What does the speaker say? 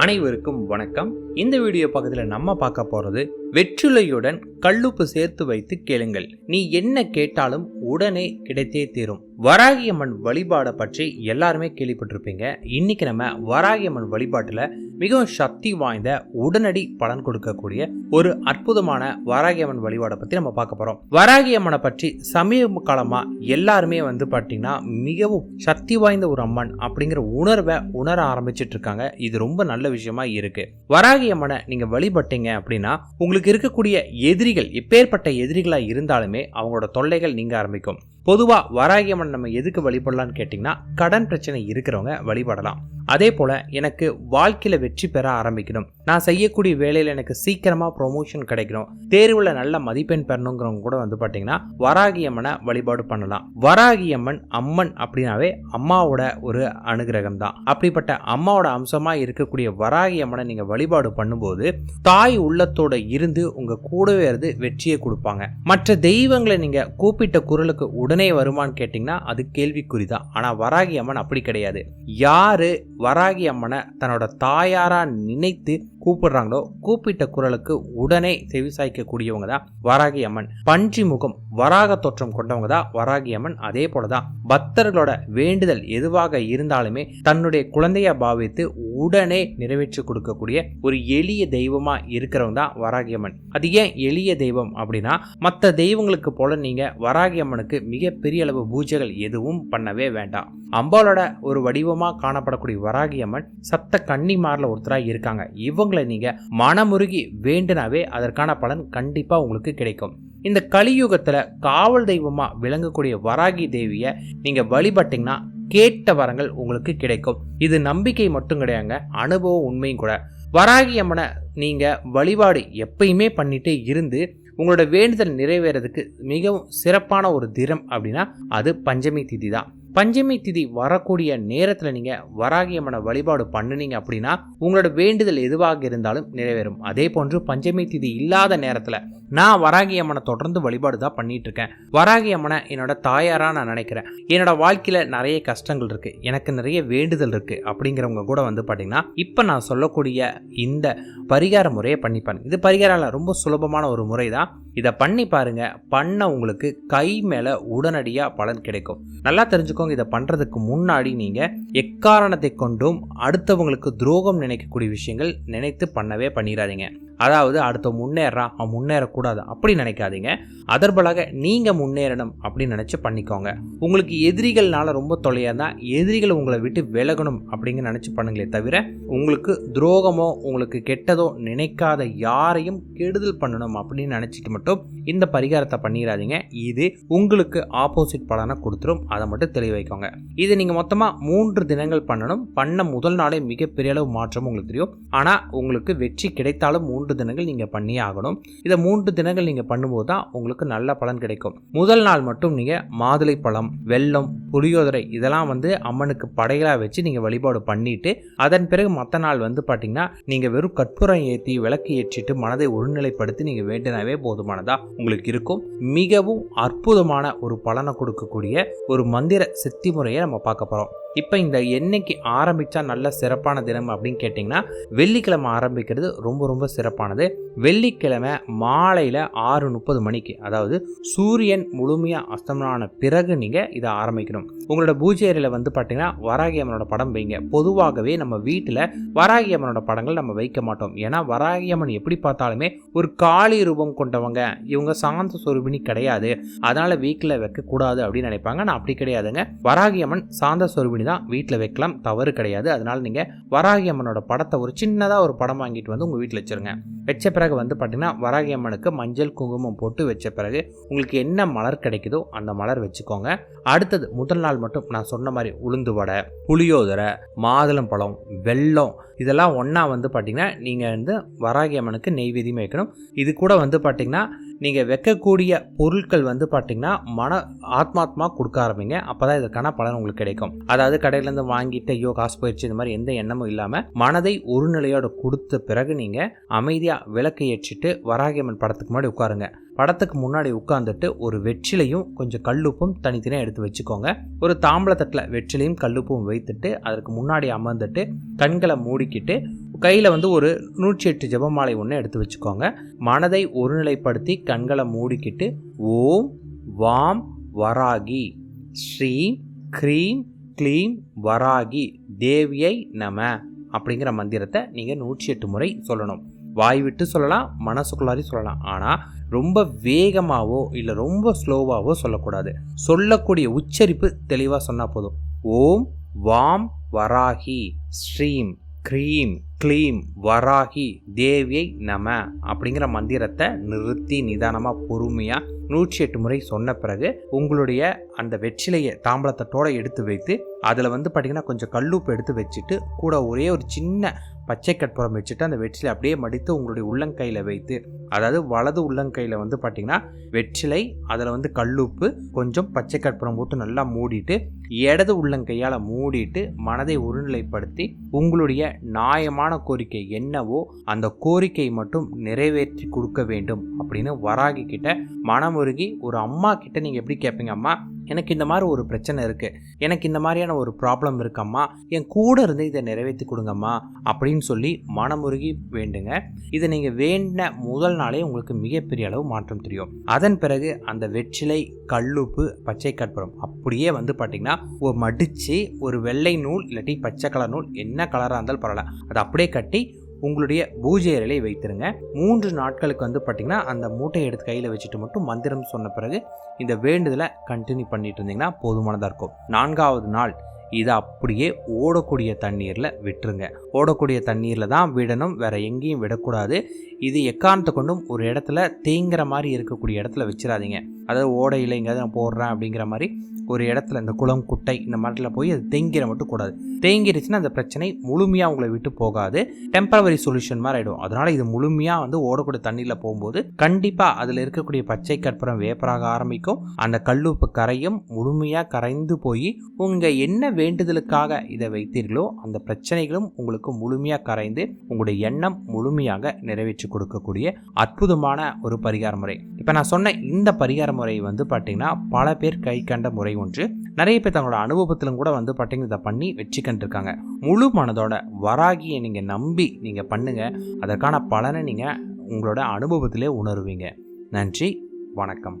அனைவருக்கும் வணக்கம். இந்த வீடியோ பக்கத்தில் நம்ம பார்க்க போகிறது வெற்றிலையுடன் கல்லுப்பு சேர்த்து வைத்து கேளுங்கள். நீ என்ன கேட்டாலும் உடனே கிடைத்தே தீரும். வராகியம்மன் வழிபாடை பற்றி எல்லாருமே கேள்விப்பட்டிருப்பீங்க. இன்னைக்கு நம்ம வராகியம்மன் வழிபாட்டில் மிகவும் சக்தி வாய்ந்த உடனடி பலன் கொடுக்கக்கூடிய ஒரு அற்புதமான வராகியம்மன் வழிபாடை பற்றி நம்ம பார்க்க போகிறோம் வராகியம்மனை பற்றி சமீப காலமாக எல்லாருமே வந்து பார்த்தீங்கன்னா மிகவும் சக்தி வாய்ந்த ஒரு அம்மன் அப்படிங்கிற உணர்வை உணர ஆரம்பிச்சிட்டு இருக்காங்க. இது ரொம்ப நல்ல விஷயமா இருக்கு. வராகி அம்மனை வழிபட்டீங்க அப்படின்னா உங்களுக்கு இருக்கக்கூடிய எதிரிகள் எப்பேற்பட்ட எதிரிகளாக இருந்தாலுமே அவங்களோட தொல்லைகள் நீங்க ஆரம்பிக்கும். பொதுவாக வராகியம்மன் நம்ம எதுக்கு வழிபடலாம்னு கேட்டிங்கன்னா கடன் பிரச்சனை இருக்கிறவங்க வழிபடலாம். அதே போல் எனக்கு வாழ்க்கையில் வெற்றி பெற ஆரம்பிக்கணும். நான் செய்யக்கூடிய வேலையில் எனக்கு சீக்கிரமாக ப்ரொமோஷன் கிடைக்கணும். தேர்வில் நல்ல மதிப்பெண் பெறணுங்கிறவங்க கூட வந்து பார்த்தீங்கன்னா வராகி அம்மனை வழிபாடு பண்ணலாம். வராகி அம்மன் அம்மன் அப்படின்னாவே அம்மாவோட ஒரு அனுகிரகம் தான். அப்படிப்பட்ட அம்மாவோட அம்சமாக இருக்கக்கூடிய வராகி அம்மனை நீங்கள் வழிபாடு பண்ணும்போது தாய் உள்ளத்தோட இருந்து உங்கள் கூடவே இருந்து வெற்றியை கொடுப்பாங்க. மற்ற தெய்வங்களை நீங்கள் கூப்பிட்ட குரலுக்கு உடனே வருமான்னு கேட்டிங்கன்னா அது கேள்விக்குறி தான் ஆனால் வராகி அம்மன் அப்படி கிடையாது. யாரு வராகி அம்மனை தன்னோட தாயாரா நினைத்து கூப்பிடுறாங்களோ கூப்பிட்ட குரலுக்கு உடனே செவிசாய்க்கக்கூடியவங்க தான் வராகி அம்மன். பன்றி முகம் வராக தோற்றம் கொண்டவங்க தான் வராகி அம்மன். அதே போல தான் பக்தர்களோட வேண்டுதல் எதுவாக இருந்தாலுமே தன்னுடைய குழந்தைய பாவித்து உடனே நிறைவேற்றி கொடுக்கக்கூடிய ஒரு எளிய தெய்வமா இருக்கிறவங்க தான் வராகி அம்மன். அது ஏன் எளிய தெய்வம் அப்படின்னா மற்ற தெய்வங்களுக்கு போல நீங்க வராகி அம்மனுக்கு மிகப்பெரிய அளவு பூஜைகள் எதுவும் பண்ணவே வேண்டாம். அம்பாலோட ஒரு வடிவமாக காணப்படக்கூடிய வராகி அம்மன் சப்த கன்னிமாரில் ஒருத்தராக இருக்காங்க. இவங்களை நீங்கள் மனமுருகி வேண்டுனாவே அதற்கான பலன் கண்டிப்பாக உங்களுக்கு கிடைக்கும். இந்த கலியுகத்தில் காவல் தெய்வமாக விளங்கக்கூடிய வராகி தேவியை நீங்கள் வழிபட்டீங்கன்னா கேட்ட வரங்கள் உங்களுக்கு கிடைக்கும். இது நம்பிக்கை மட்டும் கிடையாங்க அனுபவம் உண்மையும் கூட. வராகி அம்மனை நீங்கள் வழிபாடு எப்பயுமே பண்ணிட்டே இருந்து உங்களோட வேண்டுதல் நிறைவேறதுக்கு மிகவும் சிறப்பான ஒரு தினம் அப்படின்னா அது பஞ்சமி திதி தான் பஞ்சமி திதி வரக்கூடிய நேரத்தில் நீங்கள் வராகியம்மனை வழிபாடு பண்ணுனீங்க அப்படின்னா உங்களோட வேண்டுதல் எதுவாக இருந்தாலும் நிறைவேறும். அதே போன்று பஞ்சமி திதி இல்லாத நேரத்தில் நான் வராகி அம்மனை தொடர்ந்து வழிபாடு தான் பண்ணிட்டு இருக்கேன் வராகி அம்மனை என்னோட தாயாராக நான் நினைக்கிறேன். என்னோட வாழ்க்கையில் நிறைய கஷ்டங்கள் இருக்குது எனக்கு நிறைய வேண்டுதல் இருக்குது அப்படிங்கிறவங்க கூட வந்து பார்த்தீங்கன்னா இப்போ நான் சொல்லக்கூடிய இந்த பரிகார முறையை பண்ணிப்பாங்க இது பரிகாரம் ரொம்ப சுலபமான ஒரு முறை தான். இதை பண்ணி பாருங்க. பண்ண உங்களுக்கு கை மேலே உடனடியாக பலன் கிடைக்கும். நல்லா தெரிஞ்சுக்கோங்க இதை பண்ணுறதுக்கு முன்னாடி நீங்கள் எக்காரணத்தை கொண்டும் அடுத்தவங்களுக்கு துரோகம் நினைக்கக்கூடிய விஷயங்கள் நினைத்து பண்ணவே பண்ணிடாதீங்க அதாவது அடுத்த முன்னேறான் அவன் முன்னேறக்கூடாது அப்படி நினைக்காதீங்க. அதர்பலாக நீங்கள் முன்னேறணும் அப்படின்னு நினச்சி பண்ணிக்கோங்க. உங்களுக்கு எதிரிகள்னால ரொம்ப தொலையாக தான் எதிரிகள் உங்களை விட்டு விலகணும் அப்படிங்க நினச்சி பண்ணுங்களே தவிர உங்களுக்கு துரோகமோ உங்களுக்கு கெட்டதோ நினைக்காத யாரையும் கெடுதல் பண்ணணும் அப்படின்னு நினச்சிட்டு மட்டும் இந்த பரிகாரத்தை பண்ணிடாதீங்க இது உங்களுக்கு ஆப்போசிட் பலனை கொடுத்துரும். அதை மட்டும் தெளிவு வைக்கோங்க. இது நீங்கள் மொத்தமாக மூன்று தினங்கள் பண்ணணும். பண்ண முதல் நாளே மிகப்பெரிய அளவு மாற்றம் உங்களுக்கு தெரியும். ஆனால் உங்களுக்கு வெற்றி கிடைத்தாலும் மூன்று தினங்கள் நீங்கள் பண்ணியே ஆகணும். இதை மூன்று தினங்கள் நீங்கள் பண்ணும்போது தான் உங்களுக்கு நல்ல பலன் கிடைக்கும். முதல் நாள் மட்டும் நீங்கள் மாதுளை பழம் வெல்லம் புளியோதரை இதெல்லாம் வந்து அம்மனுக்கு படைகளாக வச்சு நீங்கள் வழிபாடு பண்ணிட்டு அதன் பிறகு மற்ற நாள் வந்து பார்த்தீங்கன்னா நீங்கள் வெறும் கற்பூரம் ஏற்றி விளக்கு ஏற்றிட்டு மனதை ஒருநிலைப்படுத்தி நீங்கள் வேண்டினாவே போதுமானதாக உங்களுக்கு இருக்கும். மிகவும் அற்புதமான ஒரு பலனை கொடுக்கக்கூடிய ஒரு மந்திர சித்தி முறையை நம்ம பார்க்க போகிறோம் இப்போ இந்த என்னைக்கு ஆரம்பித்தா நல்ல சிறப்பான தினம் அப்படின்னு கேட்டிங்கன்னா வெள்ளிக்கிழமை ஆரம்பிக்கிறது ரொம்ப ரொம்ப சிறப்பானது. வெள்ளிக்கிழமை மாலையில் ஆறு முப்பது மணிக்கு அதாவது சூரியன் முழுமையாக அஸ்தமனான பிறகு நீங்கள் இதை ஆரம்பிக்கணும். உங்களோட பூஜை அறையில் வந்து பார்த்தீங்கன்னா வராகி அம்மனோட படம் வைங்க. பொதுவாகவே நம்ம வீட்டில் வராகி அம்மனோட படங்கள் நம்ம வைக்க மாட்டோம். ஏன்னா வராகி அம்மன் எப்படி பார்த்தாலுமே ஒரு காளி ரூபம் கொண்டவங்க. இவங்க சாந்த சொருபினி கிடையாது. அதனால் வீட்டில் வைக்கக்கூடாது அப்படின்னு நினைப்பாங்க. நான் அப்படி கிடையாதுங்க. வராகி அம்மன் சாந்த சொருபினி தான் வீட்டில் வைக்கலாம். தவறு கிடையாது. அதனால் நீங்கள் வராகி அம்மனோட படத்தை ஒரு சின்னதாக ஒரு படம் வாங்கிட்டு வந்து உங்கள் வீட்டில் வச்சுருங்க. வச்ச பிறகு வந்து பார்த்தீங்கன்னா வராகி அம்மனுக்கு மஞ்சள் குங்குமம் போட்டு வச்ச பிறகு உங்களுக்கு என்ன மலர் கிடைக்குதோ அந்த மலர் வச்சுக்கோங்க. அடுத்தது முதல் நாள் மட்டும் நான் சொன்ன மாதிரி உளுந்து வடை புளியோதரை மாதுளம் பழம் வெல்லம் இதெல்லாம் ஒன்றா வந்து பார்த்திங்கன்னா நீங்கள் வந்து வராகி அம்மனுக்கு நெய்வேதியம் வைக்கணும். இது கூட வந்து பார்த்திங்கன்னா நீங்கள் வைக்கக்கூடிய பொருட்கள் வந்து பார்த்திங்கன்னா மன ஆத்மாத்மா கொடுக்க ஆரம்பிங்க. அப்போ தான் இதற்கான பலன் உங்களுக்கு கிடைக்கும். அதாவது கடையிலேருந்து வாங்கிட்டு ஐயோ காசு போயிடுச்சு இந்த மாதிரி எந்த எண்ணமும் இல்லாமல் மனதை ஒரு நிலையோடு கொடுத்த பிறகு நீங்கள் அமைதியாக விளக்கை ஏற்றிட்டு வராகியம்மன் படத்துக்கு முன்னாடி உட்காருங்க. படத்துக்கு முன்னாடி உட்காந்துட்டு ஒரு வெற்றிலையும் கொஞ்சம் கல்லுப்பும் தனித்தனியாக எடுத்து வச்சுக்கோங்க. ஒரு தாம்பளத்தட்டில் வெற்றிலையும் கல்லுப்பும் வைத்துட்டு அதற்கு முன்னாடி அமர்ந்துட்டு கண்களை மூடிக்கிட்டு கையில் வந்து ஒரு நூற்றி எட்டு ஜெபமாலை ஒன்று எடுத்து வச்சுக்கோங்க. மனதை ஒருநிலைப்படுத்தி கண்களை மூடிக்கிட்டு ஓம் வாம் வராகி ஸ்ரீம் க்ரீம் க்ளீம் வராகி தேவியை நம அப்படிங்கிற மந்திரத்தை நீங்கள் நூற்றி எட்டு முறை சொல்லணும். வாய் விட்டு சொல்லலாம் மனசுக்குள்ளாரி சொல்லலாம். ஆனால் ரொம்ப வேகமாகவோ இல்லை ரொம்ப ஸ்லோவாகவோ சொல்லக்கூடாது. சொல்லக்கூடிய உச்சரிப்பு தெளிவாக சொன்னால் போதும். ஓம் வாம் வராகி ஸ்ரீம் க்ரீம் க்ளீம் வராகி தேவியை நம அப்படிங்கிற மந்திரத்தை நிறுத்தி நிதானமாக பொறுமையாக நூற்றி எட்டு முறை சொன்ன பிறகு உங்களுடைய அந்த வெற்றிலையை தாம்பளத்தட்டோடு எடுத்து வைத்து அதில் வந்து பார்த்திங்கன்னா கொஞ்சம் கல்லுப்பு எடுத்து வச்சுட்டு கூட ஒரே ஒரு சின்ன பச்சை கற்பூரம் வச்சுட்டு அந்த வெற்றிலை அப்படியே மடித்து உங்களுடைய உள்ளங்கையில் வைத்து அதாவது வலது உள்ளங்கையில் வந்து பார்த்திங்கன்னா வெற்றிலை அதில் வந்து கல்லுப்பு கொஞ்சம் பச்சை கற்பூரம் போட்டு நல்லா மூடிட்டு இடது உள்ளங்கையால் மூடிட்டு மனதை ஒருநிலைப்படுத்தி உங்களுடைய நியாயமான கோரிக்கை என்னவோ அந்த கோரிக்கை மட்டும் நிறைவேற்றி கொடுக்க வேண்டும் அப்படின்னு வராகி கிட்ட மனமுருகி ஒரு அம்மா கிட்ட நீங்கள் எப்படி கேட்பீங்க அம்மா எனக்கு இந்த மாதிரி ஒரு பிரச்சனை இருக்குது எனக்கு இந்த மாதிரியான ஒரு ப்ராப்ளம் இருக்கம்மா என் கூட இருந்து இதை நிறைவேற்றி கொடுங்கம்மா அப்படின்னு சொல்லி மனமுருகி வேண்டுங்க. இதை நீங்கள் வேண்டின முதல் நாளே உங்களுக்கு மிகப்பெரிய அளவு மாற்றம் தெரியும். அதன் பிறகு அந்த வெற்றிலை கல்லுப்பு பச்சை கற்பூரம் அப்படியே வந்து பார்த்தீங்கன்னா ஒரு மடித்து ஒரு வெள்ளை நூல் இல்லாட்டி பச்சை கலர் நூல் என்ன கலராக இருந்தாலும் பரவாயில்ல. அதை அப்படியே கட்டி உங்களுடைய பூஜை அறையிலே வைத்திருங்க. மூன்று நாட்களுக்கு வந்து பார்த்திங்கன்னா அந்த மூட்டையை எடுத்து கையில் வச்சுட்டு மட்டும் மந்திரம் சொன்ன பிறகு இந்த வேண்டுதலை கண்டினியூ பண்ணிட்டு இருந்தீங்கன்னா போதுமானதாக இருக்கும். நான்காவது நாள் இதை அப்படியே ஓடக்கூடிய தண்ணீரில் விட்டுருங்க. ஓடக்கூடிய தண்ணீரில் தான் விடணும் வேற எங்கேயும் விடக்கூடாது. இது எக்காரணத்தை கொண்டும் ஒரு இடத்துல தேங்குற மாதிரி இருக்கக்கூடிய இடத்துல வச்சிடாதீங்க. அதாவது ஓடையில் எங்கேயாவது நான் போடுறேன் அப்படிங்கிற மாதிரி ஒரு இடத்துல இந்த குளம் குட்டை இந்த மாதிரிலாம் போய் அது தேங்கிற மட்டும் கூடாது. தேங்கிருச்சுன்னா அந்த பிரச்சனை முழுமையாக உங்களை விட்டு போகாது. டெம்பரவரி சொல்யூஷன் மாதிரி ஆகிடும் அதனால் இது முழுமையாக வந்து ஓடக்கூடிய தண்ணியில் போகும்போது கண்டிப்பாக அதில் இருக்கக்கூடிய பச்சை கற்பூரம் வேப்பராக ஆரம்பிக்கும். அந்த கல்லுப்பு கரையும் முழுமையாக கரைந்து போய் உங்கள் என்ன வேண்டுதலுக்காக இதை வைத்தீர்களோ அந்த பிரச்சனைகளும் உங்களுக்கு முழுமையாக கரைந்து உங்களுடைய எண்ணம் முழுமையாக நிறைவேற்றி கொடுக்கக்கூடிய அற்புதமான ஒரு பரிகார முறை. இப்போ நான் சொன்ன இந்த பரிகார முறை வந்து பார்த்திங்கன்னா பல பேர் கை கண்ட முறை ஒன்று. நிறைய பேர் தங்களோட அனுபவத்திலும் கூட வந்து பார்த்தீங்கன்னா இதை பண்ணி வெற்றி கண்டிருக்காங்க. முழு மனதோட வராகியை நீங்கள் நம்பி நீங்கள் பண்ணுங்கள் அதற்கான பலனை நீங்கள் உங்களோட அனுபவத்திலே உணருவீங்க. நன்றி வணக்கம்.